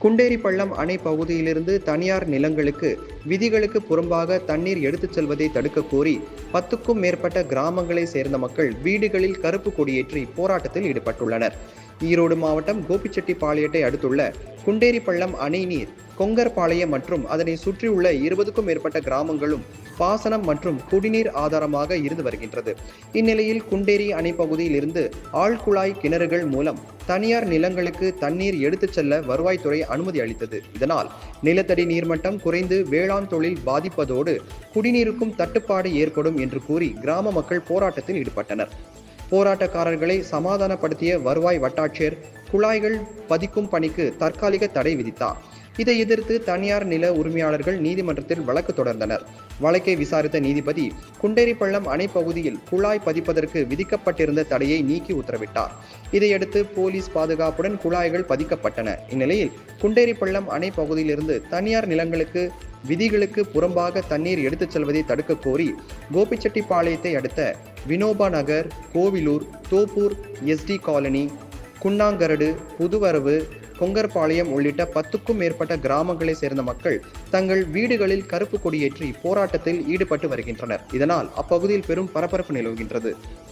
குண்டேரி பள்ளம் அணை பகுதியிலிருந்து தனியார் நிலங்களுக்கு விதிகளுக்கு புறம்பாக தண்ணீர் எடுத்துச் செல்வதை தடுக்க கோரி பத்துக்கும் மேற்பட்ட கிராமங்களை சேர்ந்த மக்கள் வீடுகளில் கருப்பு கொடியேற்றி போராட்டத்தில் ஈடுபட்டுள்ளனர். ஈரோடு மாவட்டம் கோபிச்செட்டிப்பாளையத்தை அடுத்துள்ள குண்டேரிப்பள்ளம் அணை நீர் கொங்கர்பாளையம் மற்றும் அதனை சுற்றியுள்ள இருபதுக்கும் மேற்பட்ட கிராமங்களும் பாசனம் மற்றும் குடிநீர் ஆதாரமாக இருந்து வருகின்றது. இந்நிலையில் குண்டேரி அணை பகுதியில் இருந்து ஆழ்குழாய் கிணறுகள் மூலம் தனியார் நிலங்களுக்கு தண்ணீர் எடுத்துச் செல்ல வருவாய்த்துறை அனுமதி அளித்தது. இதனால் நிலத்தடி நீர்மட்டம் குறைந்து வேளாண் தொழில் பாதிப்பதோடு குடிநீருக்கும் தட்டுப்பாடு ஏற்படும் என்று கூறி கிராம மக்கள் போராட்டத்தில் ஈடுபட்டனர். போராட்டக்காரர்களை சமாதானப்படுத்திய வருவாய் வட்டாட்சியர் குழாய்கள் பதிக்கும் பணிக்கு தற்காலிக தடை விதித்தார். இதை எதிர்த்து தனியார் நில உரிமையாளர்கள் நீதிமன்றத்தில் வழக்கு தொடர்ந்தனர். வழக்கை விசாரித்த நீதிபதி குண்டேரிப்பள்ளம் அணை பகுதியில் குழாய் பதிப்பதற்கு விதிக்கப்பட்டிருந்த தடையை நீக்கி உத்தரவிட்டார். இதையடுத்து போலீஸ் பாதுகாப்புடன் குழாய்கள் பதிக்கப்பட்டன. இந்நிலையில் குண்டேரிப்பள்ளம் அணை பகுதியிலிருந்து தனியார் நிலங்களுக்கு விதிகளுக்கு புறம்பாக தண்ணீர் எடுத்துச் செல்வதை தடுக்க கோரி கோபிச்செட்டிப்பாளையத்தை அடுத்த வினோபா நகர் கோவிலூர் தோப்பூர் எஸ்டி காலனி குன்னாங்கரடு புதுவரவு கொங்கர்பாளையம் உள்ளிட்ட பத்துக்கும் மேற்பட்ட கிராமங்களை சேர்ந்த மக்கள் தங்கள் வீடுகளில் கருப்பு கொடியேற்றி போராட்டத்தில் ஈடுபட்டு வருகின்றனர். இதனால் அப்பகுதியில் பெரும் பரபரப்பு நிலவுகின்றது.